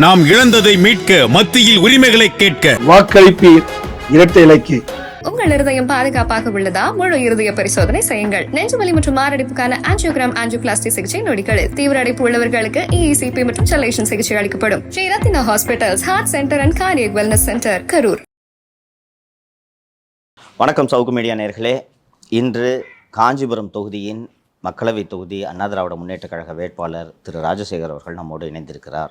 நாம் இழந்ததை மீட்க மத்தியில் உரிமைகளை கேட்க. வாக்களிப்பீர் இரட்டை இலக்கு. உங்கள் இருதயம் பாதுகாப்பாக உள்ளதா? முழு இருதய பரிசோதனை செய்யுங்கள். நெஞ்சுவலி மற்றும் மாரடைப்புக்கான ஆஞ்சியோகிராம் ஆஞ்சியோபிளாஸ்டி சிகிச்சை நொடிகளில் தீவிர அடைப்பு உள்ளவர்களுக்கு E இஇசிபி மற்றும் செலேஷன் சிகிச்சை அளிக்கப்படும். Sri Rathina hospitals heart centre and cardiac wellness centre Karur. வணக்கம் சவுக்கு மீடியா நேர்களே. இன்று காஞ்சிபுரம் தொகுதியின் மக்களவை தொகுதி அண்ணா திராவிட முன்னேற்றக் கழக வேட்பாளர் திரு ராஜசேகர் அவர்கள் நம்மோடு இணைந்திருக்கிறார்.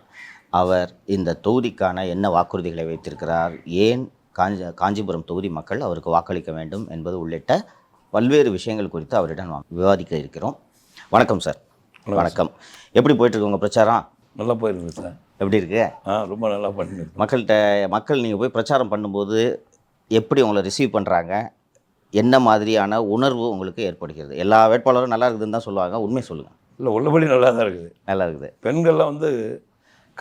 அவர் இந்த தொகுதிக்கான என்ன வாக்குறுதிகளை வைத்திருக்கிறார்? ஏன் காஞ்சி காஞ்சிபுரம் தொகுதி மக்கள் அவருக்கு வாக்களிக்க வேண்டும் என்பது உள்ளிட்ட பல்வேறு விஷயங்கள் குறித்து அவரிடம் நாம் விவாதிக்க இருக்கிறோம். வணக்கம் சார். வணக்கம் எப்படி போயிட்டுருக்கு உங்கள் பிரச்சாரம்? நல்லா போயிருக்கு சார். எப்படி இருக்கு? ஆ ரொம்ப நல்லா பண்ணிருக்கு. மக்கள்கிட்ட மக்கள் நீங்கள் போய் பிரச்சாரம் பண்ணும்போது எப்படி உங்களை ரிசீவ் பண்ணுறாங்க என்ன மாதிரியான உணர்வு உங்களுக்கு ஏற்படுகிறது? எல்லா வேட்பாளரும் நல்லா இருக்குதுன்னு தான் சொல்லுவாங்க. உண்மை சொல்லுங்கள் இல்லை உள்ளபடி நல்லா தான் இருக்குது. நல்லா இருக்குது. பெண்கள்லாம் வந்து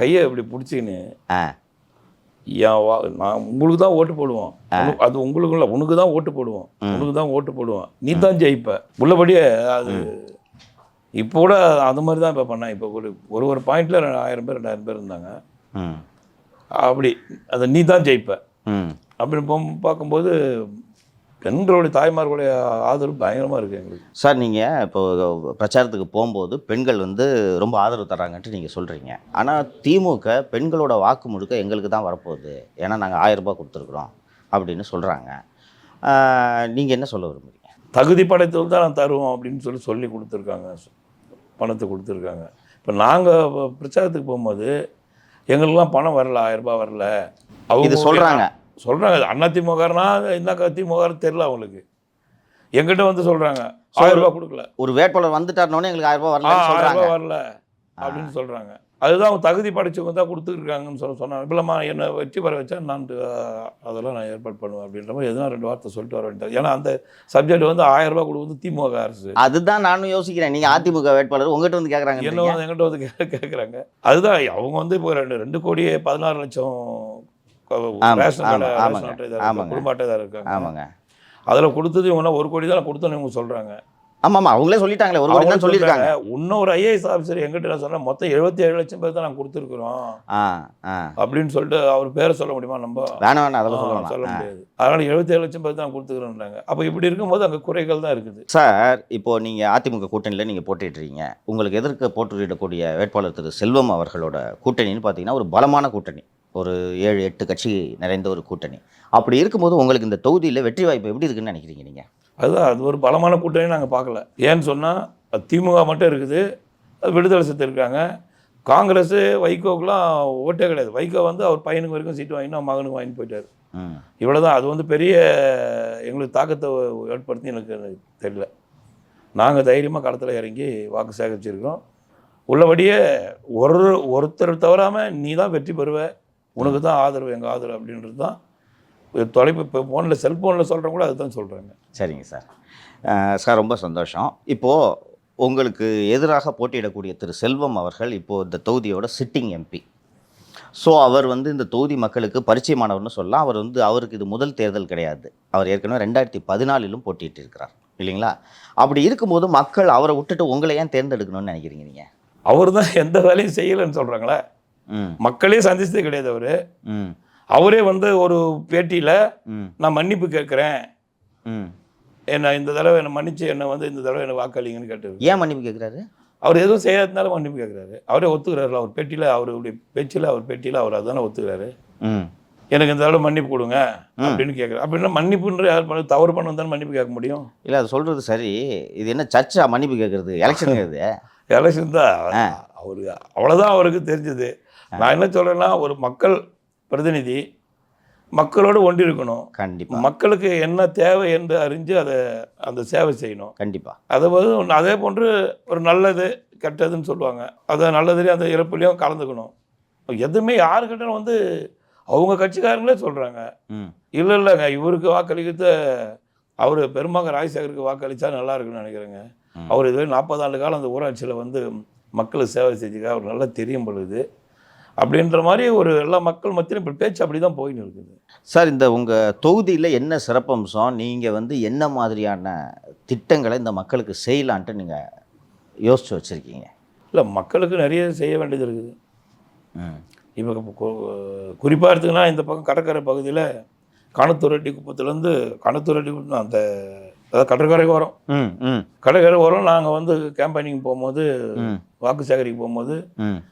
கையை இப்படி பிடிச்சிக்கின்னு என் வா நான் உங்களுக்கு தான் ஓட்டு போடுவோம். அது உங்களுக்கு இல்லை உனக்கு தான் ஓட்டு போடுவோம். உனக்கு தான் ஓட்டு போடுவோம். நீ தான் ஜெயிப்ப. உள்ளபடியே அது இப்போ கூட அது மாதிரி தான் இப்போ பண்ணேன். இப்போ ஒரு ஒரு ஒரு பாயிண்டில் ஆயிரம் பேர் ரெண்டாயிரம் பேர் இருந்தாங்க. அப்படி அதை நீ தான் ஜெயிப்ப. அப்படின்னு பார்க்கும்போது பெண்களுடைய தாய்மார்களுடைய ஆதரவு பயங்கரமாக இருக்குது எங்களுக்கு. சார் நீங்கள் இப்போ பிரச்சாரத்துக்கு போகும்போது பெண்கள் வந்து ரொம்ப ஆதரவு தராங்கன்ட்டு நீங்கள் சொல்கிறீங்க ஆனால் திமுக பெண்களோட வாக்கு முழுக்க எங்களுக்கு தான் வரப்போகுது. ஏன்னா நாங்கள் ஆயிரம் ரூபாய் கொடுத்துருக்குறோம் அப்படின்னு சொல்கிறாங்க நீங்கள் என்ன சொல்ல விரும்புறீங்க? தகுதி படைத்தவர்கள் தான் நான் தருவோம் அப்படின்னு சொல்லி சொல்லி கொடுத்துருக்காங்க. பணத்தை கொடுத்துருக்காங்க. இப்போ நாங்கள் பிரச்சாரத்துக்கு போகும்போது எங்களுக்கெல்லாம் பணம் வரல ஆயிரம் ரூபாய் வரல. இது சொல்கிறாங்க சொல்கிறாங்க அண்ணா திமுகனா இந்த திமுக தெரில அவங்களுக்கு. எங்கிட்ட வந்து சொல்கிறாங்க ஆயிரம் ரூபாய் கொடுக்கல. ஒரு வேட்பாளர் வந்துட்டாருனோடனே எங்களுக்கு ஆயிரம் ரூபாய் ஆ, வரலன்னு ஆயிரம் ரூபாய் வரல அப்படின்னு சொல்கிறாங்க அதுதான் அவங்க தகுதி படைச்சவங்க தான் கொடுத்துருக்காங்கன்னு சொல்ல சொன்னாங்க. இப்போலாமா என்னை வெற்றி பெற வச்சா நான் அதெல்லாம் நான் ஏற்பாடு பண்ணுவேன் அப்படின்ற மாதிரி எதுனா ரெண்டு வார்த்தை சொல்லிட்டு வர வேண்டியது. ஏன்னா அந்த சப்ஜெக்ட் வந்து ஆயிரம் ரூபாய் கொடுக்குறது திமுக அரசு. அதுதான் நானும் யோசிக்கிறேன். நீங்க அதிமுக வேட்பாளர் உங்ககிட்ட வந்து என்ன கேக்குறாங்க வந்து எங்கிட்ட வந்து கேட்குறாங்க அதுதான் அவங்க வந்து இப்போ ரெண்டு ரெண்டு கோடியே பதினாறு லட்சம் குடும்ப இருக்காங்க ஆமாங்க அதில் கொடுத்தது இவங்க ஒரு கோடி தான் கொடுத்தோன்னு இவங்க சொல்கிறாங்க ஆமா ஆமா அவங்களே சொல்லிட்டாங்களே ஒரு கோடி தான் சொல்லியிருக்காங்க. இன்னும் ஒரு ஐஏஎஸ் ஆஃபீஸர் எங்கிட்ட நான் சொன்னேன் மொத்தம் எழுபத்தி ஏழு லட்சம் பேர் தான் நாங்கள் கொடுத்துருக்குறோம். அப்படின்னு சொல்லிட்டு அவர் பேரை சொல்ல முடியுமா நம்ம? வேணாம் வேணாம் அதெல்லாம் சொல்ல. முடியாது. அதனால எழுபத்தி ஏழு லட்சம் பேர் தான் கொடுத்துக்கிறோம்னாங்க அப்போ இப்படி இருக்கும்போது அங்கே குறைகள் தான் இருக்குது. சார் இப்போ நீங்க அதிமுக கூட்டணியில் நீங்க போட்டிடுறீங்க உங்களுக்கு எதிர்க்க போட்டியிடக்கூடிய வேட்பாளர் திரு செல்வம் அவர்களோட கூட்டணின்னு பார்த்தீங்கன்னா ஒரு பலமான கூட்டணி. ஒரு ஏழு எட்டு கட்சி நிறைந்த ஒரு கூட்டணி. அப்படி இருக்கும்போது உங்களுக்கு இந்த தொகுதியில் வெற்றி வாய்ப்பு எப்படி இருக்குன்னு நினைக்கிறீங்க நீங்க? அதுதான் அது ஒரு பலமான கூட்டணி நாங்கள் பார்க்கல. ஏன்னு சொன்னால் திமுக மட்டும் இருக்குது. அது விடுதலை சத்து இருக்காங்க. காங்கிரஸ் வைகோக்கெலாம் ஓட்டே கிடையாது. வைகோ வந்து அவர் பையனுக்கு வரைக்கும் சீட்டு வாங்கினா மகனுக்கு வாங்கிட்டு போயிட்டார். ம். இவ்வளோ தான் அது வந்து பெரிய எங்களுக்கு தாக்கத்தை ஏற்படுத்தி எனக்கு தெரியல. நாங்கள் தைரியமாக களத்தில் இறங்கி வாக்கு சேகரிச்சிருக்கிறோம். உள்ளபடியே ஒரு ஒருத்தர் தவறாமல் நீ தான் வெற்றி பெறுவ. உனக்கு தான் ஆதரவு எங்கள் ஆதரவு அப்படின்றது தான் தொலைப்பு. இப்போ ஃபோனில் செல்ஃபோனில் சொல்கிறவங்க கூட அதுதான் சொல்கிறாங்க சரிங்க சார். சார் ரொம்ப சந்தோஷம். இப்போது உங்களுக்கு எதிராக போட்டியிடக்கூடிய திரு செல்வம் அவர்கள் இப்போது இந்த தொகுதியோட சிட்டிங் எம்பி ஸோ அவர் வந்து இந்த தொகுதி மக்களுக்கு பரிச்சயமானவர்னு சொல்லலாம். அவர் வந்து அவருக்கு இது முதல் தேர்தல் கிடையாது. அவர் ஏற்கனவே ரெண்டாயிரத்தி பதினாலிலும் போட்டியிட்டு இருக்கிறார். இல்லைங்களா? அப்படி இருக்கும்போது மக்கள் அவரை விட்டுட்டு உங்களை ஏன் தேர்ந்தெடுக்கணும்னு நினைக்கிறீங்க நீங்கள் அவர் தான் எந்த வேலையும் செய்யலைன்னு சொல்கிறாங்களே மக்களே சந்திச்சதே கிடையாது அவர். அவரே வந்து ஒரு பேட்டியில் நான் மன்னிப்பு கேட்குறேன். ம். என்னை இந்த தடவை என்னை மன்னிச்சு என்னை வந்து இந்த தடவை என்னை வாக்களிங்கன்னு கேட்டார் ஏன் மன்னிப்பு கேட்குறாரு? அவர் எதுவும் செய்யாததுனால மன்னிப்பு கேட்குறாரு. அவரே ஒத்துக்கிறாரு அவர் பேட்டியில் அவருடைய பேச்சில் அவர் பேட்டியில் அவர் அதுதானே ஒத்துக்கிறாரு. ம். எனக்கு இந்த தடவை மன்னிப்பு கொடுங்க அப்படின்னு கேட்குறாரு. அப்படின்னா மன்னிப்புன்ற யார் பண்ண தவறு பண்ண தானே மன்னிப்பு கேட்க முடியும்? இல்லை அது சொல்கிறது சரி. இது என்ன சர்ச்சா மன்னிப்பு கேட்குறது? எலெக்ஷன் இது எலெக்ஷன் தான். அவர் அவ்வளோதான் அவருக்கு தெரிஞ்சது. நான் என்ன சொல்கிறேன்னா ஒரு மக்கள் பிரதிநிதி மக்களோடு ஒன்றி இருக்கணும் கண்டிப்பாக மக்களுக்கு என்ன தேவை என்று அறிஞ்சு அதை அந்த சேவை செய்யணும். கண்டிப்பாக அதை வந்து அதே போன்று ஒரு நல்லது கெட்டதுன்னு சொல்லுவாங்க. அதை நல்லதுலேயும் அந்த இறப்புலையும் கலந்துக்கணும். எதுவுமே யாருக்கிட்ட வந்து அவங்க கட்சிக்காரங்களே சொல்கிறாங்க இல்லை இல்லைங்க இவருக்கு வாக்களிக்கிறத அவர் பெருமாங்க ராஜசேகருக்கு வாக்களித்தா நல்லா இருக்குன்னு நினைக்கிறேங்க. அவர் இதுவரை நாற்பது ஆண்டு காலம் அந்த ஊராட்சியில் வந்து மக்களுக்கு சேவை செஞ்சுக்க அவர் நல்லா தெரியும் பொழுது அப்படின்ற மாதிரி ஒரு எல்லா மக்கள் மத்தியிலும் இப்போ பேச்சு அப்படி தான் போயின்னு இருக்குது. சார் இந்த உங்கள் தொகுதியில் என்ன சிறப்பம்சம் நீங்கள் வந்து என்ன மாதிரியான திட்டங்களை இந்த மக்களுக்கு செய்யலான்ட்டு நீங்கள் யோசிச்சு வச்சுருக்கீங்க? இல்லை மக்களுக்கு நிறைய செய்ய வேண்டியது இருக்குது. இப்போ குறிப்பாக எடுத்துக்கினா இந்த பக்கம் கடற்கரை பகுதியில் கணத்துரட்டி குப்பத்துலேருந்து கணத்துரட்டி அந்த அதாவது கடற்கரை ஓரம் கடற்கரை ஓரம் நாங்கள் வந்து கேம்பெயினிங் போகும்போது வாக்கு சேகரிக்க போகும்போது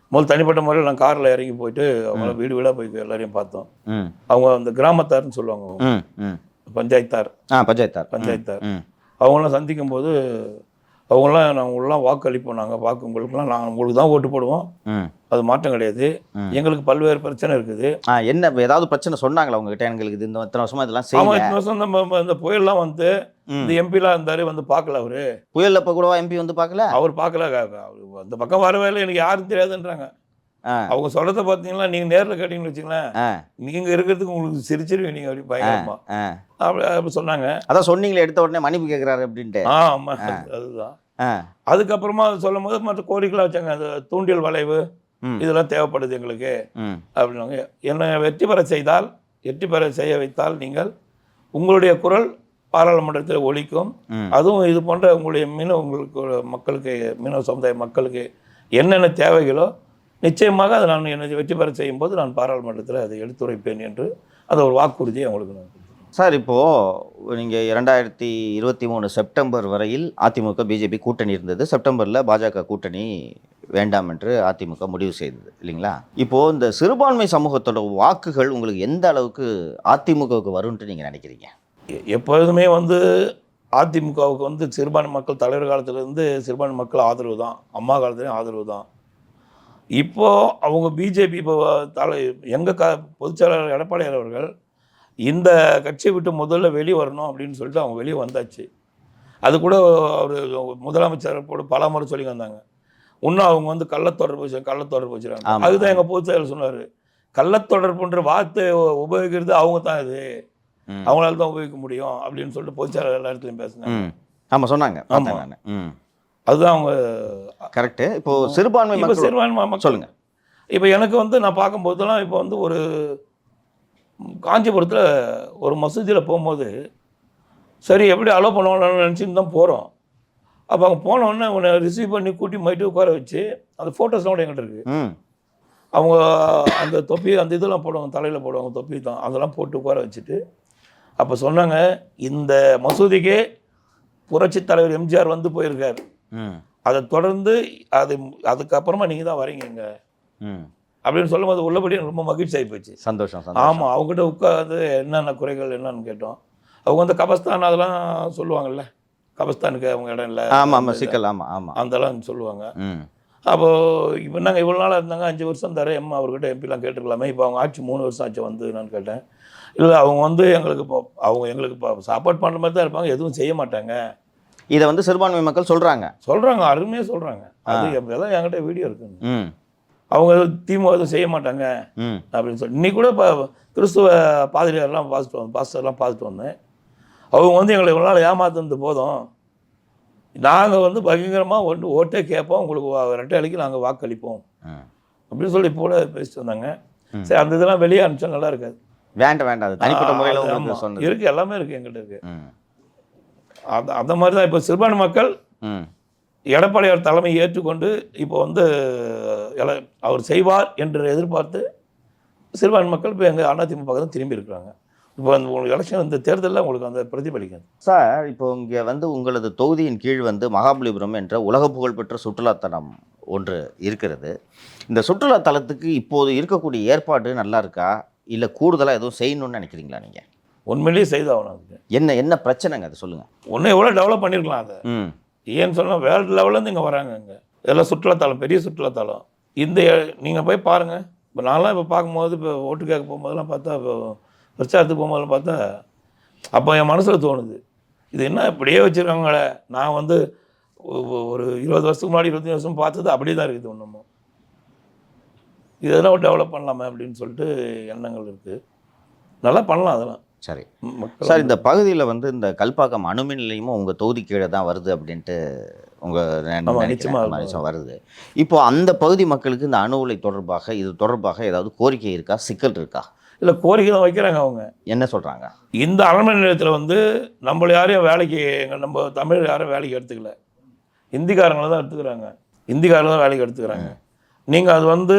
முதல் தனிப்பட்ட முறையில் நான் காரில் இறங்கி போயிட்டு அவங்கள வீடு வீடாக போய் எல்லாரையும் பார்த்தோம். அவங்க அந்த கிராமத்தார்னு சொல்லுவாங்க. பஞ்சாயத்தார். பஞ்சாயத்தார். பஞ்சாயத்தார். அவங்களாம் சந்திக்கும் போது அவங்களாம் நாங்கள் உங்களெலாம் வாக்களிப்போம். நாங்கள் வாக்கு உங்களுக்குலாம் நாங்கள் உங்களுக்கு தான் ஓட்டு போடுவோம். அது மாற்றம் கிடையாது. எங்களுக்கு பல்வேறு பிரச்சனை இருக்குது. என்ன ஏதாவது பிரச்சனை சொன்னாங்களா உங்ககிட்ட? எங்களுக்கு இது இந்த இத்தனை வருஷமா இதெல்லாம் செய்யல. இத்தனை வருஷம் நம்ம இந்த புயல்லாம் வந்து. இந்த எம்பிலாம் இருந்தார் வந்து பார்க்கல அவரு. புயல் அப்ப கூட எம்பி வந்து பார்க்கல? அவர் பார்க்கல அந்த பக்கம் வரவே இல்லை எனக்கு யாரும் தெரியாதுன்றாங்க. அவங்க சொல்கிறத பார்த்தீங்களா நீங்கள் நேரில் கேட்டீங்கன்னு வச்சுங்களேன் ஆ. நீங்கள் இருக்கிறதுக்கு உங்களுக்கு சிரிச்சிருவீங்க நீங்கள் அப்படி பயங்கரமா. அப்படி சொன்னாங்க. அதான் சொன்னீங்களே எடுத்த உடனே மன்னிப்பு கேட்குறாரு அப்படின்ட்டு. ஆ. ஆமாம் அதுதான். அதுக்கப்புறமா அது சொல்லும் போது மற்ற கோரிக்கைலாம் வச்சாங்க அது தூண்டில் வளைவு. இதெல்லாம் தேவைப்படுது எங்களுக்கு அப்படின்னாங்க என்னை வெற்றி பெற செய்தால் வெற்றி பெற செய்ய வைத்தால் நீங்கள் உங்களுடைய குரல் பாராளுமன்றத்தில் ஒலிக்கும் ம். அதுவும் இது போன்ற உங்களுடைய மீனவ உங்களுக்கு மக்களுக்கு மீனவ சமுதாய மக்களுக்கு என்னென்ன தேவைகளோ நிச்சயமாக அதை நான் என்னை வெற்றி பெற செய்யும்போது நான் பாராளுமன்றத்தில் அதை எடுத்துரைப்பேன் என்று அந்த ஒரு வாக்குறுதியை அவங்களுக்கு நான். சார் இப்போது நீங்கள் இரண்டாயிரத்தி இருபத்தி மூணு செப்டம்பர் வரையில் அதிமுக பிஜேபி கூட்டணி இருந்தது. செப்டம்பரில் பாஜக கூட்டணி வேண்டாம் என்று அதிமுக முடிவு செய்தது இல்லைங்களா? இப்போது இந்த சிறுபான்மை சமூகத்தோட வாக்குகள் உங்களுக்கு எந்த அளவுக்கு அதிமுகவுக்கு வரும்ன்ட்டு நீங்கள் நினைக்கிறீங்க? எ- எப்பொழுதுமே வந்து அதிமுகவுக்கு வந்து சிறுபான்மை மக்கள் தலைவர் காலத்துலேருந்து சிறுபான்மை மக்கள் ஆதரவு தான். அம்மா காலத்துலேயும் ஆதரவு தான். இப்போது அவங்க பிஜேபி இப்போ தலை எங்கள் க பொதுச்செயலாளர் எடப்பாடியார் அவர்கள் இந்த கட்சியை விட்டு முதல்ல வெளியே வரணும் அப்படின்னு சொல்லிட்டு அவங்க வெளியே வந்தாச்சு. அது கூட அவர் முதலமைச்சர் போட்டு பல முறை சொல்லி வந்தாங்க. இன்னும் அவங்க வந்து கள்ளத்தொடர்பு கள்ளத்தொடர்பு வச்சுருக்காங்க. அதுதான் எங்கள் பொதுச்செயலர் சொன்னார். கள்ளத்தொடர்புன்ற வார்த்தை உபயோகிக்கிறது அவங்க தான் இது. அவங்களால தான் உபயோகிக்க முடியும் அப்படின்னு சொல்லிட்டு பொதுச்செயலாளர் எல்லா இடத்துலையும் பேசினாங்க. ஆமாம் சொன்னாங்க. பார்த்தேன் ஆமா. நான். ம். அதுதான் அவங்க கரெக்டு இப்போது சிறுபான்மை இப்போ சிறுபான்மை மக்கள் சொல்லுங்க. இப்போ எனக்கு வந்து நான் பார்க்கும்போதெல்லாம் இப்போ வந்து ஒரு காஞ்சிபுரத்தில் ஒரு மசூதியில் போகும்போது சரி எப்படி அலோவ் பண்ணுவாங்கன்னு நினச்சின்னு தான் போகிறோம் அப்போ அவங்க போன உடனே உன்னை ரிசீவ் பண்ணி கூட்டி போயிட்டு உட்கார வச்சு அந்த ஃபோட்டோஸ்லாம் கூட என்கிட்ட இருக்குது அவங்க அந்த தொப்பி அந்த இதெல்லாம் போடுவாங்க தலையில் போடுவாங்க தொப்பி தான். அதெல்லாம் போட்டு உட்கார வச்சுட்டு அப்போ சொன்னாங்க இந்த மசூதிக்கே புரட்சித் தலைவர் எம்ஜிஆர் வந்து போயிருக்கார். அதை தொடர்ந்து அது அதுக்கப்புறமா நீங்கள் தான் வரீங்க அப்படின்னு சொல்லும்போது உள்ளபடி ரொம்ப மகிழ்ச்சி ஆகி போச்சு. சந்தோஷம் ஆமாம் அவங்ககிட்ட உட்காந்து என்னென்ன குறைகள் என்னன்னு கேட்டோம். அவங்க வந்து கபஸ்தான் அதெல்லாம் சொல்லுவாங்கல்ல. கபஸ்தானுக்கு அவங்க இடம் இல்லை. ஆமாம் ஆமாம் சிக்கல் ஆமாம் ஆமாம் அதெல்லாம் சொல்லுவாங்க. அப்போது இப்போ நாங்கள் இவ்வளோ நாளாக இருந்தாங்க அஞ்சு வருஷம் தர எம்மா அவர்கிட்ட எம்பிலாம் கேட்டுருக்கலாமே இப்போ அவங்க ஆட்சி மூணு வருஷம் ஆச்சு வந்து நான் கேட்டேன். இல்லை அவங்க வந்து எங்களுக்கு இப்போ அவங்க எங்களுக்கு இப்போ சப்போர்ட் பண்ணுற மாதிரி தான் இருப்பாங்க. எதுவும் செய்ய மாட்டாங்க. இதை வந்து சிறுபான்மை மக்கள் சொல்கிறாங்க சொல்கிறாங்க அருமையாக சொல்கிறாங்க அது எல்லாம் என்கிட்ட வீடியோ இருக்குங்க. அவங்க திமுக எதுவும் செய்ய மாட்டாங்க. அப்படின்னு சொல்லி. இன்னைக்கு கூட இப்போ கிறிஸ்துவ பாதிரியார்லாம் பார்த்துட்டு வந்தேன் பாஸ்டர்லாம் பார்த்துட்டு வந்தேன். அவங்க வந்து எங்களை இவ்வளோ நாள் ஏமாத்துனது போதும். நாங்கள் வந்து பயங்கரமாக ஒன்று ஓட்டே கேட்போம். உங்களுக்கு ரெட்டை அடிக்கு நாங்கள் வாக்களிப்போம். அப்படின்னு சொல்லி இப்போ கூட பேசிட்டு வந்தாங்க. சரி அந்த இதெல்லாம் வெளியே அனுப்பிச்சா நல்லா இருக்காது. வேண்டாம் வேண்டாம். தனிப்பட்ட முறையில் ஆ, உங்களுக்கு ஆமா. சொன்னது. இருக்கு எல்லாமே இருக்கு எங்கிட்ட இருக்கு. ம். அந்த மாதிரி தான் இப்போ சிறுபான்மை மக்கள் எடப்பாடியார் தலைமை ஏற்றுக்கொண்டு இப்போ வந்து அவர் செய்வார் என்று எதிர்பார்த்து சிறுபான்மை மக்கள் இப்போ எங்கள் அதிமுக பக்கம் தான் திரும்பி இருக்கிறாங்க. இப்போ அந்த உங்களுக்கு எலெக்ஷன் இந்த தேர்தலில் உங்களுக்கு அந்த பிரதிபலிக்காது. சார் இப்போ இங்கே வந்து உங்களது தொகுதியின் கீழ் வந்து மகாபலிபுரம் என்ற உலக புகழ்பெற்ற சுற்றுலாத்தலம் ஒன்று இருக்கிறது. இந்த சுற்றுலாத்தலத்துக்கு இப்போது இருக்கக்கூடிய ஏற்பாடு நல்லா இருக்கா? இல்லை கூடுதலாக எதுவும் செய்யணும்னு நினைக்கிறீங்களா நீங்கள் உண்மையிலேயே செய்தாகணும் என்ன என்ன பிரச்சனைங்க அதை சொல்லுங்கள் ஒன்றும் எவ்வளோ டெவலப் பண்ணியிருக்கலாம் அதை. ம். ஏன்னு சொன்னால் வேர்ல்டு லெவலேருந்து இங்கே வராங்க இங்கே. இதெல்லாம் சுற்றுலாத்தலம் பெரிய சுற்றுலாத்தலம். இந்த நீங்கள் போய் பாருங்கள் இப்போ நான்லாம் இப்போ பார்க்கும்போது இப்போ ஓட்டு கேட்க போகும்போதெல்லாம் பார்த்தா இப்போ பிரச்சாரத்துக்கு போகும்போதெல்லாம் பார்த்தா அப்போ என் மனசில் தோணுது. இது என்ன இப்படியே வச்சுருக்காங்களே? நான் வந்து ஒரு இருபது வருஷத்துக்கு முன்னாடி இருபத்தஞ்சு வருஷம் பார்த்தது அப்படியே தான் இருக்குது ஒன்றுமும் இதெல்லாம் டெவலப் பண்ணலாமே அப்படின்னு சொல்லிட்டு எண்ணங்கள் இருக்குது நல்லா பண்ணலாம் அதெல்லாம். சரி. சார் இந்த பகுதியில் வந்து இந்த கல்பாக்கம் அணுமின் நிலையமும் உங்கள் தொகுதி கீழே தான் வருது அப்படின்ட்டு உங்கள் இருக்கும். நிச்சயம் வருது. இப்போ அந்த பகுதி மக்களுக்கு இந்த அணு உலை தொடர்பாக இது தொடர்பாக ஏதாவது கோரிக்கை இருக்கா? சிக்கல் இருக்கா? இல்லை கோரிக்கை தான் வைக்கிறாங்க அவங்க. என்ன சொல்கிறாங்க இந்த அரண்மனை நிலையத்தில் வந்து நம்மளை யாரையும் வேலைக்கு எங்கள் நம்ம தமிழ் யாரும் வேலைக்கு எடுத்துக்கல. ஹிந்திக்காரங்களை தான் எடுத்துக்கிறாங்க. ஹிந்திக்காரங்க தான் வேலைக்கு எடுத்துக்கிறாங்க. நீங்கள் அது வந்து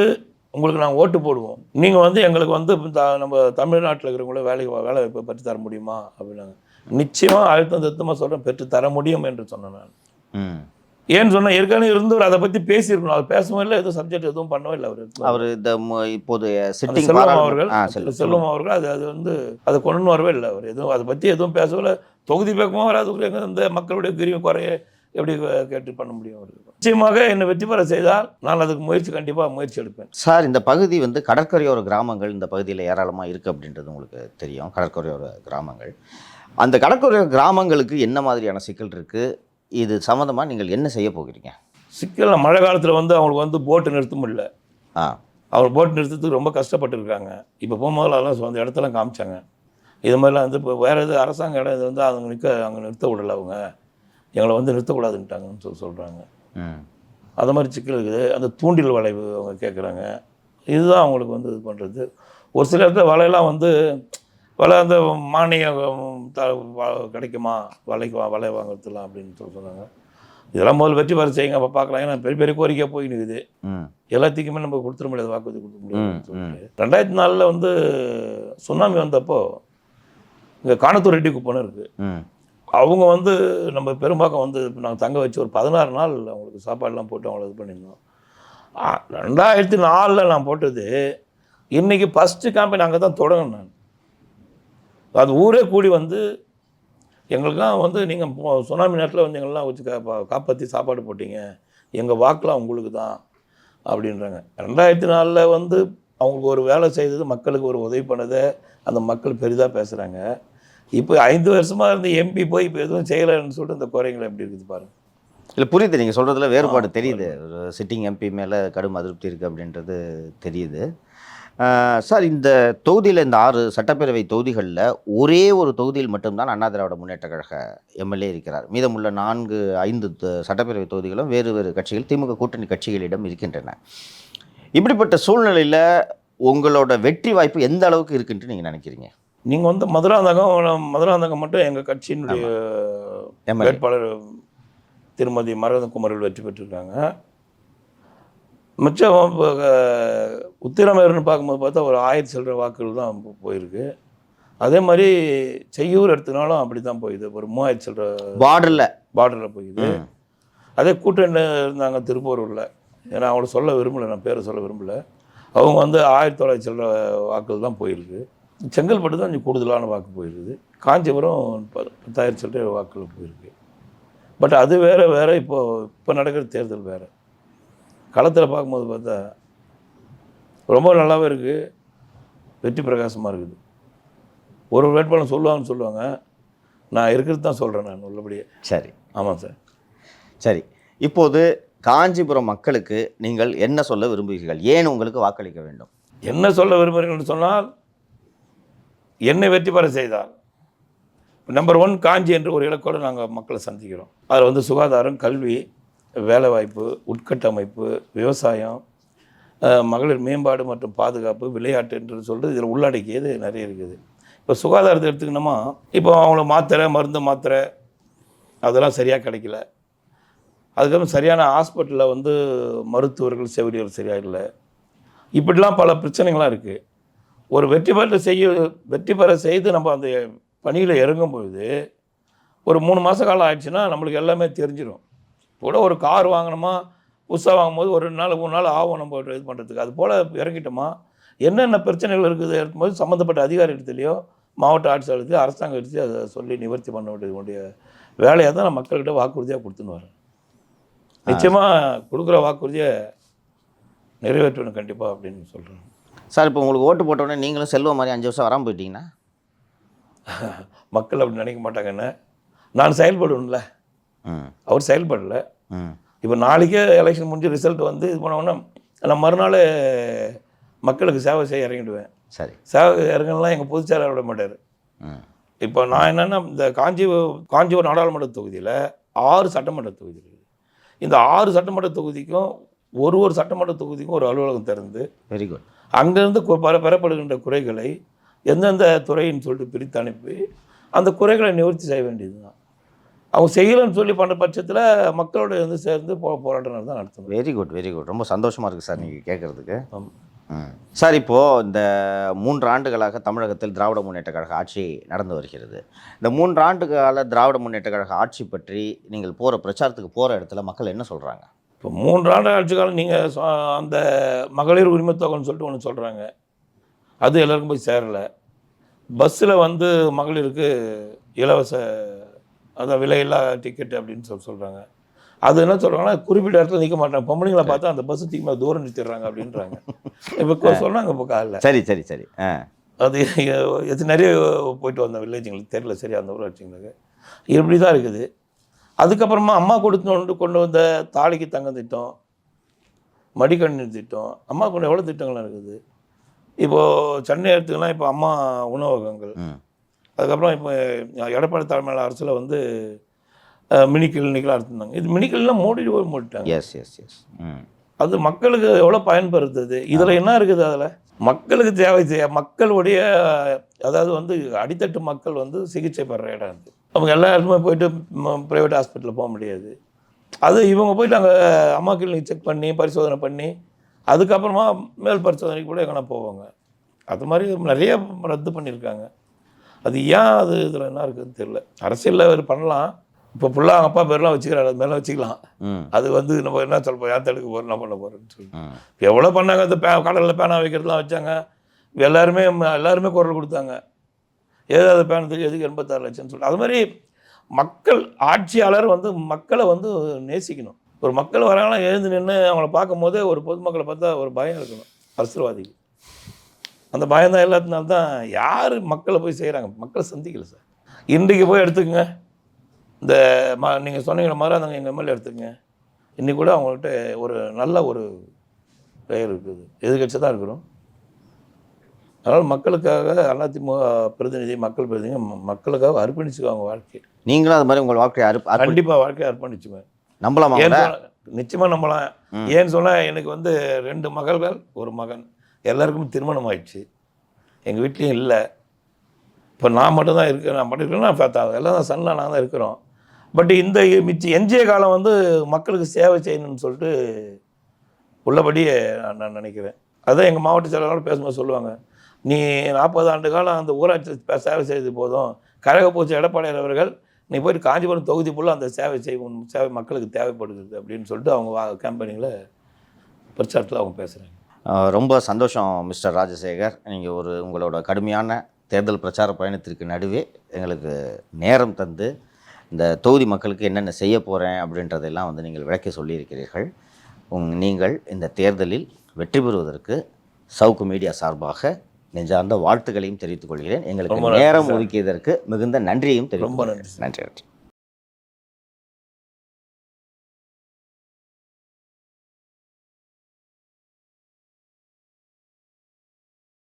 உங்களுக்கு நாங்கள் ஓட்டு போடுவோம். நீங்கள் வந்து எங்களுக்கு வந்து நம்ம தமிழ்நாட்டில் இருக்கிறவங்கள வேலை வேலை வாய்ப்பை பெற்று தர முடியுமா? அப்படின்னாங்க. நிச்சயமாக அழுத்தம் திருத்தமாக சொல்கிறேன் பெற்று தர முடியும் என்று சொன்னேன் நான். ஏன்னு சொன்னால் ஏற்கனவே இருந்தவர் அதை பற்றி பேசியிருக்கணும். அவர் பேசவும் இல்லை எதுவும் சப்ஜெக்ட் எதுவும் பண்ணவே இல்லை அவர். அவர் இந்த இப்போது செல்வம் அவர்கள் செல்வம் அவர்கள் அது அது வந்து அதை கொண்டு வரவே இல்லை அவர். எதுவும் அதை பற்றி எதுவும் பேசவே இல்லை. தொகுதி பக்கமாக வராது இந்த மக்களுடைய பிரிவு குறைய எப்படி கேட்டு பண்ண முடியும் அவருக்கு? நிச்சயமாக என்னை வெற்றி பெற செய்தால் நான் அதுக்கு முயற்சி கண்டிப்பாக முயற்சி எடுப்பேன். சார் இந்த பகுதி வந்து கடற்கரையோர கிராமங்கள் இந்த பகுதியில் ஏராளமாக இருக்குது அப்படின்றது உங்களுக்கு தெரியும். கடற்கரையோர கிராமங்கள். அந்த கடற்கரையோர கிராமங்களுக்கு என்ன மாதிரியான சிக்கல் இருக்குது இது சம்மந்தமாக நீங்கள் என்ன செய்ய போகிறீங்க? சிக்கல் மழை காலத்தில் வந்து அவங்களுக்கு வந்து போட்டு நிறுத்த முடியல ஆ. அவங்க போட்டு நிறுத்தத்துக்கு ரொம்ப கஷ்டப்பட்டுருக்காங்க இப்போ போகும்போது அதெல்லாம் அந்த இடத்தெல்லாம் காமிச்சாங்க. இது மாதிரிலாம் வந்து இப்போ வேறு எது அரசாங்க இடம் இது வந்து அவங்க நிற்க அங்கே நிறுத்த விடல அவங்க. எங்களை வந்து நிறுத்தக்கூடாதுன்ட்டாங்கன்னு சொல்லி சொல்கிறாங்க அது மாதிரி சிக்கல் இருக்குது. அந்த தூண்டில் வளைவு அவங்க கேட்குறாங்க இதுதான் அவங்களுக்கு வந்து இது பண்ணுறது ஒரு சில இடத்துல வலையெல்லாம் வந்து வலை அந்த மானியம் த கிடைக்குமா? வலைக்கு வா- வலை வாங்குறதுலாம் அப்படின்னு சொல்லி சொன்னாங்க. இதெல்லாம் முதல்ல வெற்றி பெற செய்யுங்க. அப்போ பார்க்கலாம் ஏன்னா பெரிய பெரிய கோரிக்கை போய் நிற்குது ம். எல்லாத்துக்குமே நம்ம கொடுத்துட முடியாது. வாக்குறுதி கொடுக்க முடியாது ரெண்டாயிரத்தி நாலில் வந்து சுனாமி வந்தப்போ இங்கே காணத்தூர் ரெட்டி குப்பன்னு இருக்குது அவங்க வந்து நம்ம பெரும்பாக்கம் வந்து நாங்கள் தங்க வச்சு ஒரு பதினாறு நாள் அவங்களுக்கு சாப்பாடெலாம் போட்டு அவங்கள இது பண்ணியிருந்தோம். ரெண்டாயிரத்தி நாலில் நான் போட்டது இன்றைக்கி ஃபஸ்ட்டு கேம்பெயின் அங்கே தான் தொடங்கினேன் நான். அது ஊரே கூடி வந்து எங்களுக்கெல்லாம் வந்து நீங்கள் சுனாமி நேரத்தில் வந்து எங்கள்லாம் வச்சு கா காப்பாற்றி சாப்பாடு போட்டீங்க எங்கள் வாக்கெலாம் உங்களுக்கு தான் அப்படின்றாங்க. ரெண்டாயிரத்தி நாலில் வந்து அவங்களுக்கு ஒரு வேலை செய்தது மக்களுக்கு ஒரு உதவி பண்ணதை அந்த மக்கள் பெரிதாக பேசுகிறாங்க இப்போ ஐந்து வருஷமாக இருந்த எம்பி போய் இப்போ எதுவும் செய்யலைன்னு சொல்லிட்டு இந்த குறைகள் எப்படி இருக்குது பாருங்க. இல்லை புரியுது. நீங்கள் சொல்கிறதுல வேறுபாடு தெரியுது. ஒரு சிட்டிங் எம்பி மேலே கடும் அதிருப்தி இருக்குது அப்படின்றது தெரியுது. சார் இந்த தொகுதியில் இந்த ஆறு சட்டப்பேரவை தொகுதிகளில் ஒரே ஒரு தொகுதியில் மட்டும்தான் அண்ணா திராவிட முன்னேற்ற கழக எம்எல்ஏ இருக்கிறார். மீதமுள்ள நான்கு ஐந்து சட்டப்பேரவை தொகுதிகளும் வேறு வேறு கட்சிகள் திமுக கூட்டணி கட்சிகளிடம் இருக்கின்றன. இப்படிப்பட்ட சூழ்நிலையில் உங்களோட வெற்றி வாய்ப்பு எந்த அளவுக்கு இருக்குன்ட்டு நீங்கள் நினைக்கிறீங்க? நீங்கள் வந்து மதுராந்தகம் மதுராந்தகம் மட்டும் எங்கள் கட்சியினுடைய வேட்பாளர் திருமதி மரகத குமரில் வெற்றி பெற்றிருக்காங்க. மிச்சம் இப்போ, உத்திரமேருன்னு பார்க்கும்போது பார்த்தா ஒரு ஆயிரத்தி சில்லற வாக்குகள் தான் போயிருக்கு. அதே மாதிரி செய்யூர் எடுத்தனாலும் அப்படி தான் போயிது. ஒரு மூவாயிரத்தி சில்லற பார்டரில் பார்டரில் போயிது. அதே கூட்டணி இருந்தாங்க திருப்பூரூரில். ஏன்னா அவங்கள சொல்ல விரும்பலை நான் பேரை சொல்ல விரும்பல. அவங்க வந்து ஆயிரத்தி தொள்ளாயிரத்தி சில்லற வாக்குகள் தான் போயிருக்கு. செங்கல்பட்டு தான் கொஞ்சம் கூடுதலான வாக்கு போயிருக்குது. காஞ்சிபுரம் ப- பத்தாயிரம் சில்லற வாக்குகள் போயிருக்கு. பட் அது வேறு வேறு இப்போ இப்போ நடக்கிற தேர்தல் வேறு. களத்தில் பார்க்கும்போது பார்த்தா ரொம்ப நல்லாவே இருக்குது வெற்றி பிரகாசமாக இருக்குது. ஒரு வேட்பாளர் சொல்லுவாங்கன்னு சொல்லுவாங்க. நான் இருக்கிறது தான் சொல்கிறேன் நான் உள்ளபடியே. சரி. ஆமாம் சார். சரி. இப்போது காஞ்சிபுரம் மக்களுக்கு நீங்கள் என்ன சொல்ல விரும்புகிறீர்கள்? ஏன் உங்களுக்கு வாக்களிக்க வேண்டும்? என்ன சொல்ல விரும்புகிறீங்கன்னு சொன்னால் என்னை வெற்றி பெற செய்தால் நம்பர் ஒன் காஞ்சி என்று ஒரு இலக்கோடு நாங்கள் மக்களை சந்திக்கிறோம். அதில் வந்து சுகாதாரம் கல்வி வேலைவாய்ப்பு உட்கட்டமைப்பு விவசாயம் மகளிர் மேம்பாடு மற்றும் பாதுகாப்பு விளையாட்டு என்று சொல்லிட்டு இதில் உள்ளடக்கியது நிறைய இருக்குது. இப்போ சுகாதாரத்தை எடுத்துக்கணுமா? இப்போ அவங்கள மாத்திரை மருந்து மாத்திரை அதெல்லாம் சரியாக கிடைக்கல. அதுக்கப்புறம் சரியான ஹாஸ்பிட்டலில் வந்து மருத்துவர்கள் செவிலியர் சரியாக இல்லை இப்படிலாம் பல பிரச்சனைகள்லாம் இருக்குது ஒரு வெற்றி பெற செய்ய வெற்றி பெற செய்து நம்ம அந்த பணியில் இறங்கும் பொழுது ஒரு மூணு மாத காலம் ஆயிடுச்சுன்னா நம்மளுக்கு எல்லாமே தெரிஞ்சிடும் கூட ஒரு கார் வாங்கினோமா புதுசாக வாங்கும்போது ஒரு ரெண்டு நாள் மூணு நாள் ஆகும் நம்ம இது பண்ணுறதுக்கு அது போல் இறங்கிட்டோமா என்னென்ன பிரச்சனைகள் இருக்குது இருக்கும்போது சம்மந்தப்பட்ட அதிகாரிகிட்டலையோ மாவட்ட ஆட்சியாளருக்கு அரசாங்கம் எடுத்து அதை சொல்லி நிவர்த்தி பண்ண வேண்டிய வேலையை தான் நான் மக்கள்கிட்ட வாக்குறுதியாக கொடுத்துன்னு வரேன். நிச்சயமாக கொடுக்குற வாக்குறுதியை நிறைவேற்றணும் கண்டிப்பாக அப்படின்னு சொல்கிறேன் சார் இப்போ உங்களுக்கு ஓட்டு போட்ட உடனே நீங்களும் செல்வம் மாதிரி அஞ்சு வருஷம் வராமல் போயிட்டீங்கன்னா? மக்கள் அப்படி நினைக்க மாட்டாங்க என்ன? நான் செயல்படணும்ல அவர் செயல்படல. இப்போ நாளைக்கே எலெக்ஷன் முடிஞ்சு ரிசல்ட் வந்து இது பண்ண உடனே நான் மறுநாள் மக்களுக்கு சேவை செய்ய இறங்கிடுவேன். சரி. சேவை இறங்கலாம் எங்கள் பொதுச் செயலாளர் விட மாட்டார். இப்போ நான் என்னென்னா இந்த காஞ்சி காஞ்சிபுரம் நாடாளுமன்ற தொகுதியில் ஆறு சட்டமன்ற தொகுதி இருக்குது. இந்த ஆறு சட்டமன்ற தொகுதிக்கும் ஒரு ஒரு சட்டமன்ற தொகுதிக்கும் ஒரு அலுவலகம் திறந்து வெரி குட் அங்கேருந்து பெற பெறப்படுகின்ற குறைகளை எந்தெந்த துறைன்னு சொல்லிட்டு பிரித்து அனுப்பி அந்த குறைகளை நிவர்த்தி செய்ய வேண்டியது தான் அவங்க செய்யலைன்னு சொல்லி பண்ணுற பட்சத்தில் மக்களோட வந்து சேர்ந்து போ போராட்டம் தான் நடத்தணும். வெரி குட் வெரி குட் ரொம்ப சந்தோஷமாக இருக்குது சார் நீங்கள் கேட்குறதுக்கு. சார் இப்போது இந்த மூன்று ஆண்டுகளாக தமிழகத்தில் திராவிட முன்னேற்ற கழக ஆட்சி நடந்து வருகிறது. இந்த மூன்று ஆண்டு கால திராவிட முன்னேற்ற கழக ஆட்சி பற்றி நீங்கள் போகிற பிரச்சாரத்துக்கு போகிற இடத்துல மக்கள் என்ன சொல்கிறாங்க இப்போ மூன்றாண்டு ஆட்சி காலம் நீங்கள் அந்த மகளிர் உரிமை தொகைன்னு சொல்லிட்டு ஒன்று சொல்கிறாங்க அது எல்லாருக்கும் போய் சேரலை. பஸ்ஸில் வந்து மகளிருக்கு இலவச அதான் விலையில்லா டிக்கெட் அப்படின்னு சொல்லி சொல்கிறாங்க அது என்ன சொல்கிறாங்கன்னா குறிப்பிட்ட இடத்துல நிற்க மாட்டாங்க. பொம்பளைங்களை பார்த்தா அந்த பஸ் தீக்கிரமாக தூரம் நிறுத்திடுறாங்க அப்படின்றாங்க. இப்போ சொன்னாங்க இப்போ காலைல. சரி சரி சரி. அது இது நிறைய போயிட்டு வந்த வில்லேஜுங்களுக்கு தெரியல சரி அந்த ஊராட்சிங்களுக்கு. இப்படி தான் இருக்குது. அதுக்கப்புறமா அம்மா கொடுத்து கொண்டு வந்த தாலிக்கு தங்க திட்டம் மடிக்கணினி திட்டம் அம்மா கொண்டு எவ்வளோ திட்டங்கள்லாம் இருக்குது இப்போது சென்னை எடுத்துக்கலாம் இப்போ அம்மா உணவகங்கள். அதுக்கப்புறம் இப்போ எடப்பாடி தலைமையில அரசில் வந்து மினி கிளினிக்லாம் எடுத்திருந்தாங்க இது மினி கிளினிக் மூடி போய் மூடிட்டாங்க எஸ் எஸ் எஸ் அது மக்களுக்கு எவ்வளோ பயன்படுத்துது? இதில் என்ன இருக்குது அதில்? மக்களுக்கு தேவை மக்களுடைய அதாவது வந்து அடித்தட்டு மக்கள் வந்து சிகிச்சை பெற இடம் அது. அவங்க எல்லா இடத்துமே போயிட்டு ப்ரைவேட் ஹாஸ்பிட்டலில் போக முடியாது. அது இவங்க போயிட்டு அங்கே அம்மா கிளினிக் செக் பண்ணி பரிசோதனை பண்ணி அதுக்கப்புறமா மேல் பரிசோதனைக்கு கூட எங்கன்னா போவாங்க. அது மாதிரி நிறைய ரத்து பண்ணியிருக்காங்க. அது ஏன் அது இதில் என்ன இருக்குதுன்னு தெரியல. அரசியலில் அவர் பண்ணலாம். இப்போ ஃபுல்லாக அவங்க அப்பா பேர்லாம் வச்சுக்கிறாரு. அது மேலே வச்சுக்கலாம். அது வந்து நம்ம என்ன சொல்ல ஏன் தடுக்க போகிறோம் என்ன பண்ண போகிறோம்னு சொல்லி எவ்வளோ பண்ணாங்க? அந்த பே கடலில் பேனா வைக்கிறதுலாம் வச்சாங்க. எல்லாருமே எல்லாருமே குரல் கொடுத்தாங்க. ஏதாவது பேன் தெரியும் எதுக்கு எண்பத்தாறு லட்சம்னு சொல்லி அது மாதிரி மக்கள் ஆட்சியாளர் வந்து மக்களை வந்து நேசிக்கணும். ஒரு மக்கள் வராங்கன்னா எழுந்து நின்று அவங்கள பார்க்கும்போதே ஒரு பொதுமக்களை பார்த்தா ஒரு பயம் இருக்கணும். அரசியல்வாதிக்கு அந்த பயம் தான் எல்லாத்தினால தான் யார் மக்களை போய் செய்கிறாங்க மக்களை சந்திக்கல சார். இன்றைக்கு போய் எடுத்துக்கங்க. இந்த ம நீங்கள் சொன்னீங்க மாதிரி அந்த எங்கள் எம்எல்ஏ எடுத்துக்கங்க. இன்றைக்கூட அவங்கள்ட்ட ஒரு நல்ல ஒரு பெயர் இருக்குது. எதிர்கட்சி தான் இருக்கிறோம் அதனால் மக்களுக்காக அதிமுக பிரதிநிதி மக்கள் பிரதிநிதி மக்களுக்காக அர்ப்பணிச்சுக்குவாங்க வாழ்க்கை நீங்களும் அது மாதிரி உங்கள் வாழ்க்கையை அர்ப்ப அர்ப்பணி கண்டிப்பாக வாழ்க்கையை அர்ப்பணிச்சுவேன் நம்பலாமா ஏன்னு உங்களை? சொன்னா- நிச்சயமா நம்பலாம். ஏன்னு சொன்னால் எனக்கு வந்து ரெண்டு மகள்கள் ஒரு மகன். எல்லாருக்கும் திருமணம் ஆயிடுச்சு. எங்கள் வீட்லேயும் இல்லை. இப்போ நான் மட்டும் தான் இருக்கேன். நான் மட்டும் இருக்கேன் நான் பார்த்தா எல்லாம் தான் சன்னில் நான் தான் இருக்கிறோம். பட் இந்த மிச்ச எஞ்சிய காலம் வந்து மக்களுக்கு சேவை செய்யணும்னு சொல்லிட்டு உள்ளபடியே நான் நான் நினைக்கிறேன். அதான் எங்கள் மாவட்ட செயலாளரோட பேசும்போது சொல்லுவாங்க. நீ நாற்பது ஆண்டு காலம் அந்த ஊராட்சி சேவை செய்தது போதும். கரகப்பூச்சி எடப்பாடியார் அவர்கள் நீ போயிட்டு காஞ்சிபுரம் தொகுதி ஃபுல்லாக அந்த சேவை செய்யும் சேவை மக்களுக்கு தேவைப்படுகிறது. அப்படின்னு சொல்லிட்டு அவங்க வா கேம்பெயினில் பிரச்சாரத்தில் அவங்க பேசுகிறாங்க ரொம்ப சந்தோஷம் மிஸ்டர் ராஜசேகர். நீங்கள் ஒரு உங்களோட கடுமையான தேர்தல் பிரச்சார பயணத்திற்கு நடுவே எங்களுக்கு நேரம் தந்து இந்த தொகுதி மக்களுக்கு என்னென்ன செய்ய போகிறேன் அப்படின்றதெல்லாம் வந்து நீங்கள் விளக்கி சொல்லியிருக்கிறீர்கள். உங் நீங்கள் இந்த தேர்தலில் வெற்றி பெறுவதற்கு சவுக்கு மீடியா சார்பாக நெஞ்சார்ந்த வாழ்த்துக்களையும் தெரிவித்துக் கொள்கிறேன் எங்களுக்கு நேரம். ஒதுக்கியதற்கு மிகுந்த நன்றியையும். நன்றி நன்றி நன்றி